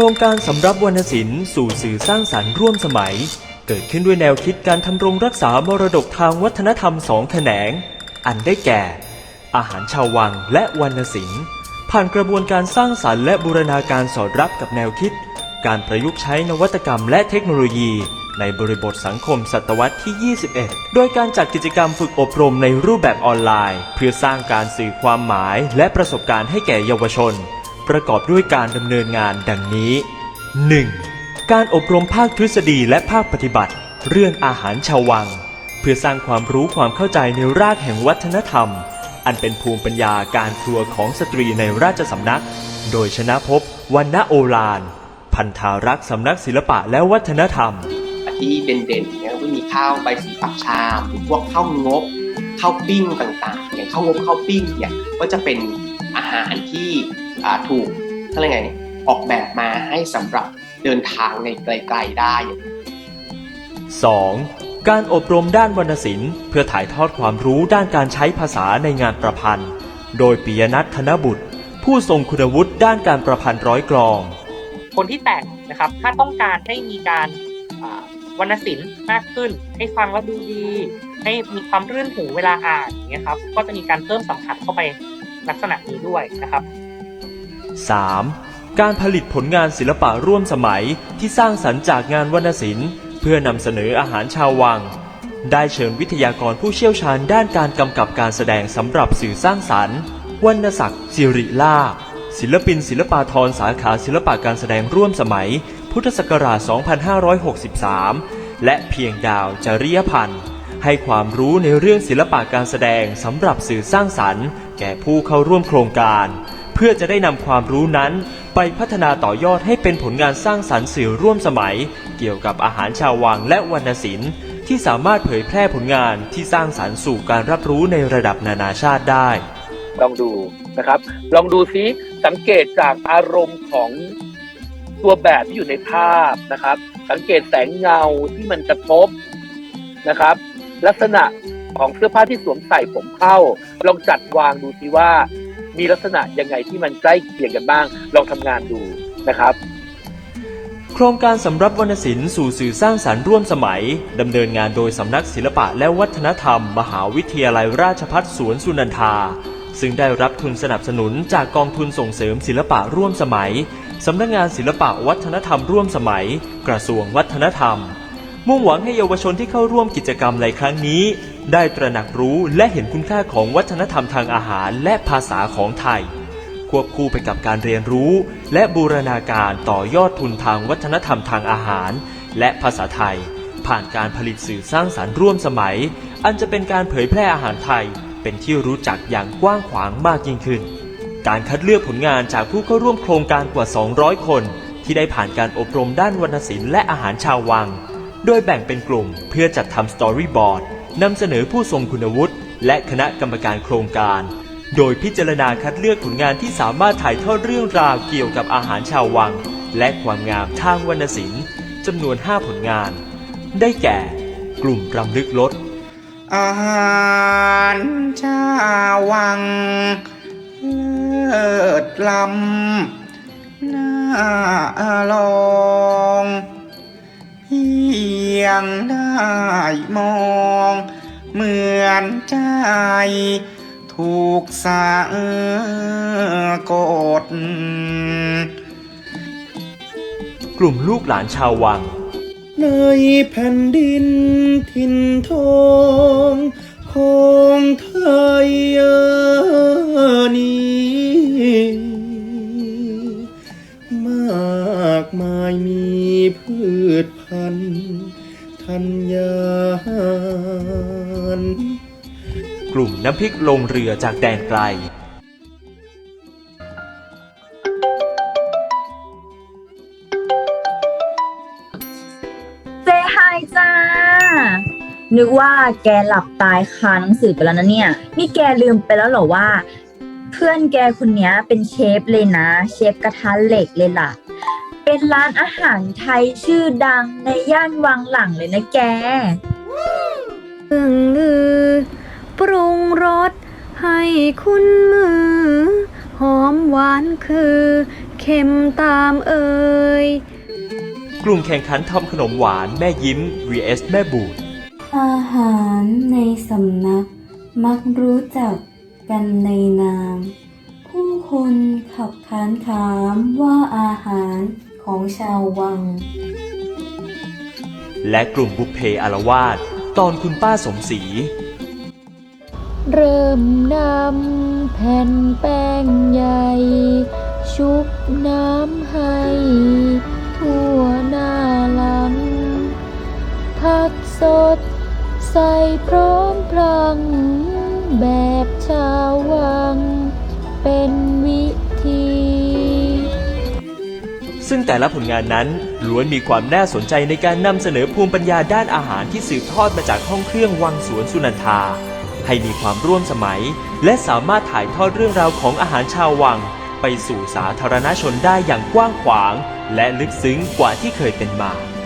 ครงการสำรับวรรณศิลป์สู่สื่อสร้างสรรค์ร่วมสมัย เกิดขึ้นด้วยแนวคิดการทำรงรักษามรดกทางวัฒนธรรมสองแขนง อันได้แก่ อาหารชาววังและวรรณศิลป์ ผ่านกระบวนการสร้างสรรค์และบูรณาการสอดรับกับแนวคิด การประยุกต์ใช้นวัตกรรมและเทคโนโลยี ในบริบทสังคมศตวรรษที่ 21 โดยการจัดกิจกรรมฝึกอบรมในรูปแบบออนไลน์ เพื่อสร้างการสื่อความหมายและประสบการณ์ให้แก่เยาวชน ประกอบด้วยการดำเนินงานดังนี้ 1. การอบรมภาคทฤษฎีและภาคปฏิบัติ เรื่องอาหารชาววัง เพื่อสร้างความรู้ความเข้าใจในรากแห่งวัฒนธรรม อันเป็นภูมิปัญญาการครัวของสตรีในราชสำนัก โดยชนะพบวันณโอฬารพันธารักษ์สำนักศิลปะและวัฒนธรรม ที่เด่นๆเนี่ยก็มีข้าวใบสีปักชามหรือพวกข้าวงบข้าวปิ้งต่างๆ อย่างข้าวงบข้าวปิ้งเนี่ยก็จะเป็นอาหารที่ ถูกเขาเรียกไงออกแบบมาให้สำหรับเดินทางในไกลๆได้ 2. การอบรมด้านวรรณศิลป์เพื่อถ่ายทอดความรู้ด้านการใช้ภาษาในงานประพันธ์ โดยปิยนัทธนบุตร ผู้ทรงคุณวุฒิด้านการประพันธ์ร้อยกลอง คนที่แต่งนะครับถ้าต้องการให้มีการอ่าวรรณศิลป์มากขึ้น ให้ฟังแล้วดูดี ให้มีความรื่นหูเวลาอ่านอย่างเงี้ยครับก็จะมีการเพิ่มสัมผัสเข้าไปลักษณะนี้ด้วยนะครับ 3. การผลิตผลงานศิลปะร่วมสมัยที่สร้างสรรค์จากงานวรรณศิลป์ เพื่อนำเสนออาหารชาววัง ได้เชิญวิทยากรผู้เชี่ยวชาญด้านการกำกับการแสดงสำหรับสื่อสร้างสรรค์วรรณศักดิ์สิริล่าศิลปินศิลปาทรสาขาศิลปะการแสดงร่วมสมัย พุทธศักราช 2563 และเพียงดาวจริยพันธ์ ให้ความรู้ในเรื่องศิลปะการแสดงสำหรับสื่อสร้างสรรค์ แก่ผู้เข้าร่วมโครงการ พื่อจะได้นำความรู้นั้น ไปพัฒนาต่อยอดให้เป็นผลงานสร้างสรรค์สื่อร่วมสมัย เกี่ยวกับอาหารชาววังและวรรณศิลป์ที่สามารถเผยแพร่ผลงานที่สร้างสรรค์สู่การรับรู้ในระดับนานาชาติได้ ลองดูนะครับ ลองดูซิสังเกตจากอารมณ์ของตัวแบบที่อยู่ในภาพนะครับ สังเกตแสงเงาที่มันกระทบนะครับ ลักษณะของเสื้อผ้าที่สวมใส่ผมเข้า ลองจัดวางดูซิว่า มีลักษณะยังไงที่มันใกล้เคียงกันบ้าง ลองทำงานดูนะครับ โครงการสำรับวรรณศิลป์สู่สื่อสร้างสรรค์ร่วมสมัยดำเนินงานโดยสำนักศิลปะและวัฒนธรรม มหาวิทยาลัยราชภัฏสวนสุนันทา ซึ่งได้รับทุนสนับสนุนจากกองทุนส่งเสริมศิลปะร่วมสมัยสำนักงานศิลปะวัฒนธรรมร่วมสมัย กระทรวงวัฒนธรรม มุ่งหวังให้เยาวชนที่เข้าร่วมกิจกรรมในครั้งนี้ ได้ตระหนักรู้และเห็นคุณค่าของวัฒนธรรมทางอาหารและภาษาของไทย ควบคู่ไปกับการเรียนรู้ และบูรณาการต่อยอดทุนทางวัฒนธรรมทางอาหาร และภาษาไทย ผ่านการผลิตสื่อสร้างสรรค์ร่วมสมัย อันจะเป็นการเผยแพร่อาหารไทย เป็นที่รู้จักอย่างกว้างขวางมากยิ่งขึ้น การคัดเลือกผลงานจากผู้เข้าร่วมโครงการกว่า 200 คน ที่ได้ผ่านการอบรมด้านวรรณศิลป์และอาหารชาววัง โดยแบ่งเป็นกลุ่มเพื่อจัดทำสตอรี่บอร์ดนำเสนอผู้ทรงคุณวุฒิและคณะกรรมการโครงการ โดยพิจารณาคัดเลือกผลงานที่สามารถถ่ายทอดเรื่องราวเกี่ยวกับอาหารชาววัง และความงามทางวรรณศิลป์จำนวน 5 ผลงาน ได้แก่ กลุ่มรำลึกรสอาหารชาววัง เลิศล้ำน่าองเพี ยงได้มอง เหมือนใจ ถูกสะกด กลุ่มลูกหลานชาววัง ในแผ่นดินถิ่นทองของไทยนี้มากมายมีพืชพันธุ์ ธัญญาหารกลุ่มน้ำพริกลงเรือจากแดนไกลเซฮายจ้า นึกว่าแกหลับตายคาหนังสือไปแล้วนะเนี่ย นี่แกลืมไปแล้วเหรอว่า เพื่อนแกคนเนี้ยเป็นเชฟเลยนะ เชฟกระทะเหล็กเลยล่ะ เป็นร้านอาหารไทยชื่อดังในย่านวังหลังเลยนะแกเครื่องลือปรุงรสให้คุณมือ หอมหวานคือเคค็มตามเอ่ยกลุ่มแข่งขันทำขนมหวานแม่ยิ้ม vs แม่บูดอาหารในสำนักมักรู้จักกันในนาม ผู้คนขับขานถามว่าอาหาร ของชาววัง และกลุ่มบุพเพอารวาสตอนคุณป้าสมศรีเริ่มนำแผ่นแป้งใหญ่ ชุบน้ำให้ ทั่วหน้าหลัง ผักสดใส่พร้อมพลัง แบบชาววัง แต่ละผลงานนั้นล้วนมีความน่าสนใจในการนำเสนอภูมิปัญญาด้านอาหารที่สืบทอดมาจากห้องเครื่องวังสวนสุนันทา ให้มีความร่วมสมัย และสามารถถ่ายทอดเรื่องราวของอาหารชาววัง ไปสู่สาธารณชนได้อย่างกว้างขวาง และลึกซึ้งกว่าที่เคยเป็นมา